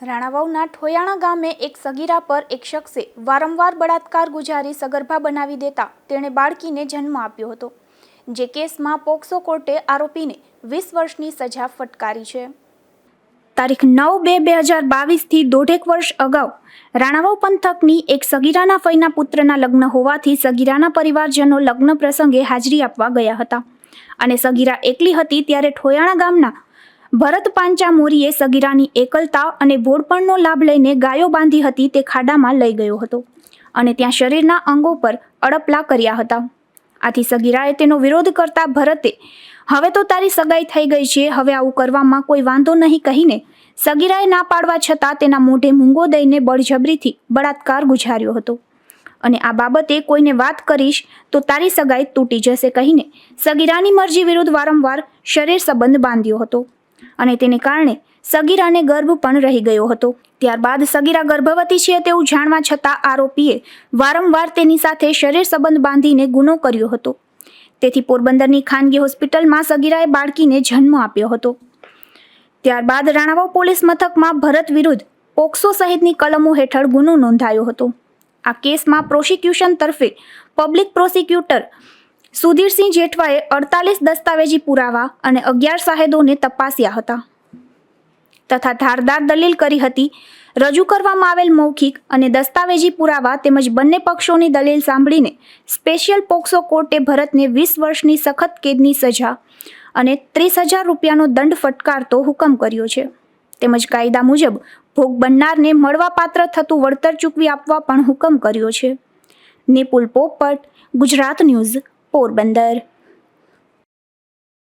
રાણાવાવના ઠોયાણા ગામે એક સગીરા પર એક શખ્સે વારંવાર બળાત્કાર ગુજારી સગર્ભા બનાવી દેતા તેણે બાળકીને જન્મ આપ્યો હતો, જે કેસમાં પોક્સો કોર્ટે આરોપીને વીસ વર્ષની સજા ફટકારી છે. તારીખ નવ બે બે હજાર બાવીસથી દોઢેક વર્ષ અગાઉ રાણાવાવ પંથકની એક સગીરાના ફઈના પુત્રના લગ્ન હોવાથી સગીરાના પરિવારજનો લગ્ન પ્રસંગે હાજરી આપવા ગયા હતા. અને સગીરા એકલી હતી ત્યારે ઠોયાણા ગામના ભરત પાંચા મોરીએ સગીરાની એકલતા અને ભોળપણનો લાભ લઈને ગાયો બાંધી હતી તે ખાડામાં લઈ ગયો હતો અને ત્યાં શરીરના અંગો પર અડપલા કર્યા હતા. આથી સગીરાએ તેનો વિરોધ કરતા ભરતે, હવે તો તારી સગાઈ થઈ ગઈ છે, હવે આવું કરવામાં કોઈ વાંધો નહીં કહીને સગીરાએ ના પાડવા છતાં તેના મોઢે મૂંગો દઈને બળજબરીથી બળાત્કાર ગુજાર્યો હતો. અને આ બાબતે કોઈને વાત કરીશ તો તારી સગાઈ તૂટી જશે કહીને સગીરાની મરજી વિરુદ્ધ વારંવાર શરીર સંબંધ બાંધ્યો હતો. અને તેને કારણે સગીરાને ગર્ભ પણ રહી ગયો હતો. ત્યારબાદ સગીરા ગર્ભવતી છે તેવું જાણવા છતાં આરોપીએ વારંવાર તેની સાથે શરીર સંબંધ બાંધીને ગુનો કર્યો હતો. તેથી પોરબંદરની ખાનગી હોસ્પિટલમાં સગીરાએ બાળકીને જન્મ આપ્યો હતો. ત્યારબાદ રાણાવાવ પોલીસ મથકમાં ભરત વિરુદ્ધ પોક્સો સહિતની કલમો હેઠળ ગુનો નોંધાયો હતો. આ કેસમાં પ્રોસિક્યુશન તરફે પબ્લિક પ્રોસિક્યુટર સુધીરસિંહ જેઠવાએ અડતાલીસ દસ્તાવેજી પુરાવા અને અગિયાર સાહેદોને તપાસ્યા હતા. તથા ધારદાર દલીલ કરી હતી, રજૂ કરવામાં આવેલ મૌખિક અને દસ્તાવેજી પુરાવા તેમજ બંને પક્ષોની દલીલ સાંભળીને સ્પેશિયલ પોક્સો કોર્ટે ભરતને વીસ વર્ષની સખત કેદની સજા અને ત્રીસ હજાર રૂપિયાનો દંડ ફટકારતો હુકમ કર્યો છે. તેમજ કાયદા મુજબ ભોગ બનનારને મળવાપાત્ર થતું વળતર ચૂકવી આપવા પણ હુકમ કર્યો છે. નિપુલ પોપટ, ગુજરાત ન્યૂઝ પોરબંદર